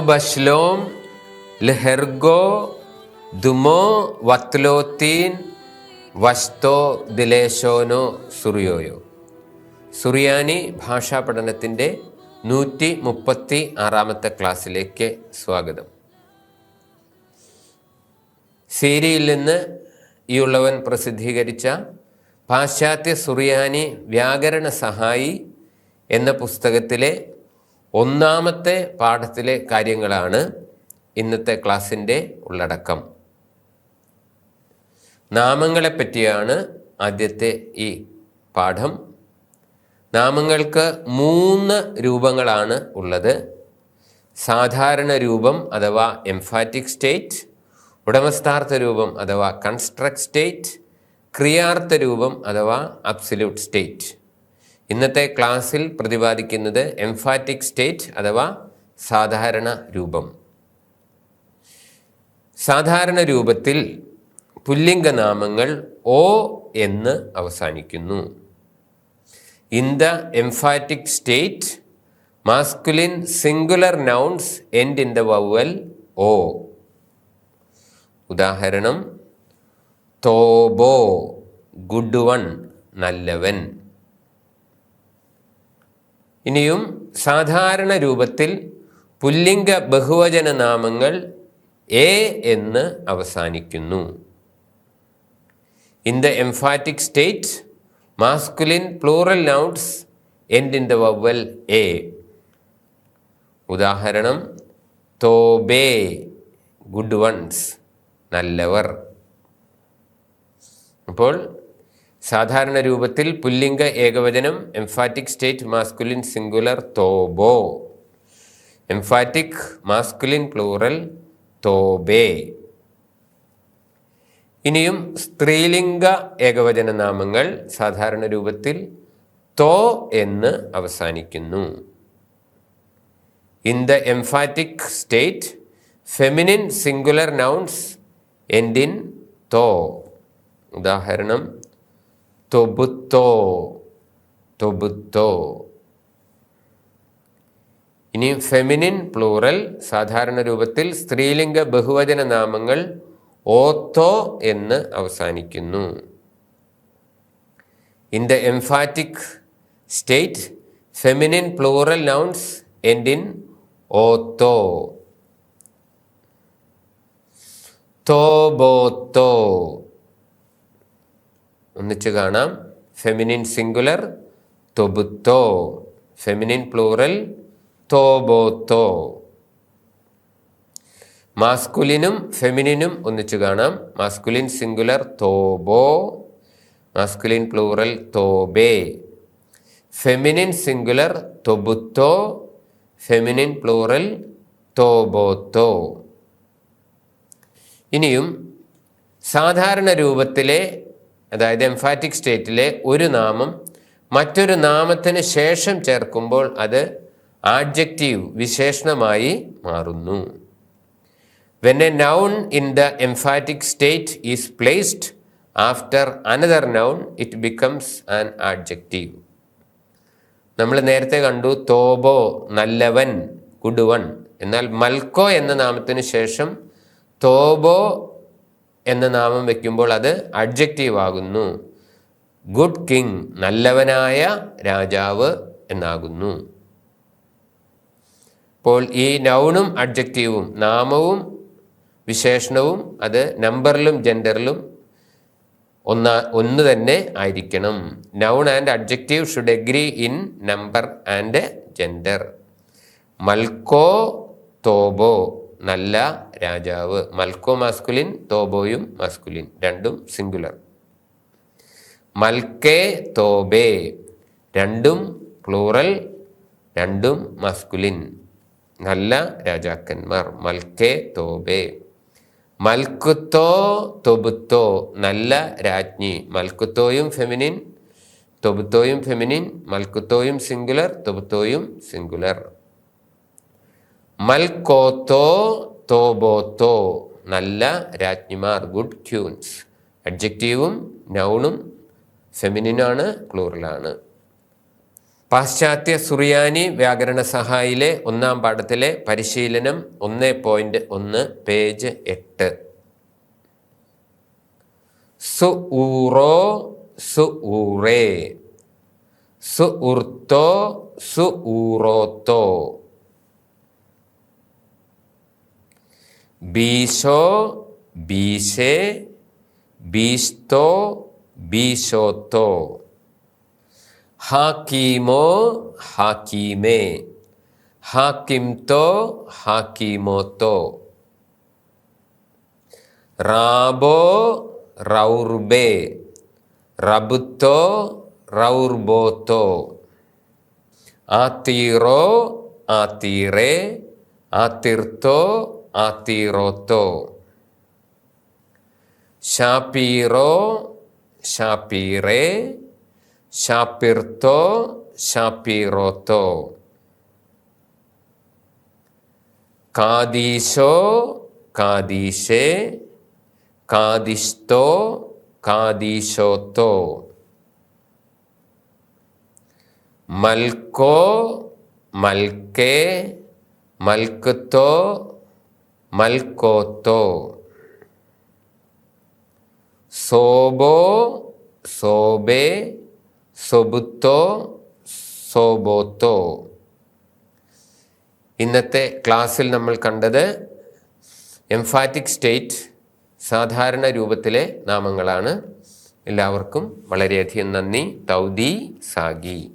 ബഷ്ലോം ലെഹെർഗോ ദുമോ വത്ലോത്തീൻ വസ്തോ ദിലേശോനോ സുറിയോയോ. സുറിയാനി ഭാഷാ പഠനത്തിന്റെ നൂറ്റി മുപ്പത്തി ആറാമത്തെ ക്ലാസ്സിലേക്ക് സ്വാഗതം. സീരിയിൽ നിന്ന് ഈ ഉള്ളവൻ പ്രസിദ്ധീകരിച്ച പാശ്ചാത്യ സുറിയാനി വ്യാകരണ സഹായി എന്ന പുസ്തകത്തിലെ ഒന്നാമത്തെ പാഠത്തിലെ കാര്യങ്ങളാണ് ഇന്നത്തെ ക്ലാസ്സിന്റെ ഉള്ളടക്കം. നാമങ്ങളെപ്പറ്റിയാണ് ആദ്യത്തെ ഈ പാഠം. നാമങ്ങൾക്ക് മൂന്ന് രൂപങ്ങളാണ് ഉള്ളത്. സാധാരണ രൂപം അഥവാ എംഫാറ്റിക് സ്റ്റേറ്റ് ഉടമസ്ഥാർത്ഥ രൂപം അഥവാ കൺസ്ട്രക്ട് സ്റ്റേറ്റ് ക്രിയാർത്ഥ രൂപം അഥവാ അബ്സല്യൂട്ട് സ്റ്റേറ്റ് ഇന്നത്തെ ക്ലാസ്സിൽ പ്രതിപാദിക്കുന്നത് എംഫാറ്റിക് സ്റ്റേറ്റ് അഥവാ സാധാരണ രൂപം. സാധാരണ രൂപത്തിൽ പുല്ലിംഗനാമങ്ങൾ ഓ എന്ന് അവസാനിക്കുന്നു. In the emphatic state masculine singular nouns end in the vowel o ഉദാഹരണം തോബോ ഗുഡ് വൺ നല്ലവൻ. ഇനിയും സാധാരണ രൂപത്തിൽ പുല്ലിംഗ ബഹുവചന നാമങ്ങൾ എ എന്ന് അവസാനിക്കുന്നു. In the emphatic state masculine plural nouns end in the vowel a ഉദാഹരണം തോബേ ഗുഡ് വൺസ് നല്ലവർ. അപ്പോൾ സാധാരണ രൂപത്തിൽ പുല്ലിംഗ ഏകവചനം എംഫാറ്റിക് സ്റ്റേറ്റ് മാസ്കുലിൻ സിംഗുലർ തോബോ എംഫാറ്റിക് മാസ്കുലിൻ പ്ലൂറൽ തോബേ ഇനിയും സ്ത്രീലിംഗ ഏകവചന നാമങ്ങൾ സാധാരണ രൂപത്തിൽ തോ എന്ന് അവസാനിക്കുന്നു. In the emphatic state feminine singular nouns end in തോ ഉദാഹരണം തൊബുത്തോ തൊബുത്തോ. ഇനി ഫെമിനിൻ പ്ലൂറൽ സാധാരണ രൂപത്തിൽ സ്ത്രീലിംഗ ബഹുവചന നാമങ്ങൾ ഓത്തോ എന്ന് അവസാനിക്കുന്നു. In the emphatic state feminine plural nouns end in Otto. തോബോത്തോ. ഒന്നിച്ച് കാണാം. ഫെമിനിൻ സിംഗുലർ തൊബുത്തോ. ഫെമിനിൻ പ്ലൂറൽ തോബോത്തോ. മാസ്കുലിനും ഫെമിനിനും ഒന്നിച്ചു കാണാം. മാസ്കുലിൻ സിംഗുലർ തോബോ. മാസ്കുലിൻ പ്ലൂറൽ തോബേ. ഫെമിനിൻ സിംഗുലർ തൊബുത്തോ. ഫെമിനിൻ പ്ലൂറൽ തോബോത്തോ. ഇനിയും സാധാരണ രൂപത്തിലെ അതായത് എംഫാറ്റിക് സ്റ്റേറ്റിലെ ഒരു നാമം മറ്റൊരു നാമത്തിന് ശേഷം ചേർക്കുമ്പോൾ അത് ആഡ്ജക്റ്റീവ് വിശേഷണമായി മാറുന്നു. When a noun in the emphatic state is placed after another noun it becomes an adjective നമ്മൾ നേരത്തെ കണ്ടു തോബോ നല്ലവൻ ഗുഡ് വൺ എന്നാൽ മൽക്കോ എന്ന നാമത്തിന് ശേഷം തോബോ എന്ന നാമം വയ്ക്കുമ്പോൾ അത് അഡ്ജക്റ്റീവ് ആകുന്നു. ഗുഡ് കിങ് നല്ലവനായ രാജാവ് എന്നാകുന്നു. അപ്പോൾ ഈ നൗണും അഡ്ജക്റ്റീവും നാമവും വിശേഷണവും അത് നമ്പറിലും ജെൻഡറിലും ഒന്ന ഒന്ന് തന്നെ ആയിരിക്കണം. Noun and adjective should agree in number and gender മൽക്കോ തോബോ നല്ല രാജാവ്. മൽക്കോ മാസ്കുലിൻ തോബോയും മാസ്കുലിൻ രണ്ടും സിംഗുലർ മൽക്കേ തോബേ. രണ്ടും പ്ലൂറൽ രണ്ടും മസ്കുലിൻ നല്ല രാജാക്കന്മാർ. മൽക്കേ തോബേ. മൽക്കുത്തോ തൊബുത്തോ. നല്ല രാജ്ഞി. മൽക്കുത്തോയും ഫെമിനിൻ തൊബുത്തോയും ഫെമിനിൻ മൽക്കുത്തോയും സിംഗുലർ തൊബുത്തോയും സിംഗുലർ മൽക്കോത്തോ തോബോത്തോ. നല്ല രാജ്ഞിമാർ ഗുഡ് ക്യൂൻസ് അഡ്ജക്റ്റീവും നൗണും ഫെമിനിനാണ് ക്ലൂറലാണ്. പാശ്ചാത്യ സുറിയാനി വ്യാകരണ സഹായിലെ ഒന്നാം പാഠത്തിലെ പരിശീലനം ഒന്ന് പോയിന്റ് ഒന്ന് പേജ് എട്ട്. സു ഊറോ സു ഊറേ. സു സു ഊറോത്തോ. biso, bise, bisto, bisoto. Hakimo, hakime. Hakimto, hakimoto. Rabo, raurbe. Rabuto, raurboto. Atiro, atire, atirto, atiroto. Shapiro, Shapire, Shapirto, Shapiroto. Kadisho, Kadishe, Kadisto, Kadishoto. Malko, Malke, Malkto, മൽക്കോത്തോ. സോബോ സോബേ സൊബുത്തോ സോബോത്തോ. ഇന്നത്തെ ക്ലാസ്സിൽ നമ്മൾ കണ്ടത് എംഫാറ്റിക് സ്റ്റേറ്റ് സാധാരണ രൂപത്തിലെ നാമങ്ങളാണ്. എല്ലാവർക്കും വളരെയധികം നന്ദി. തൗദി സാഗി.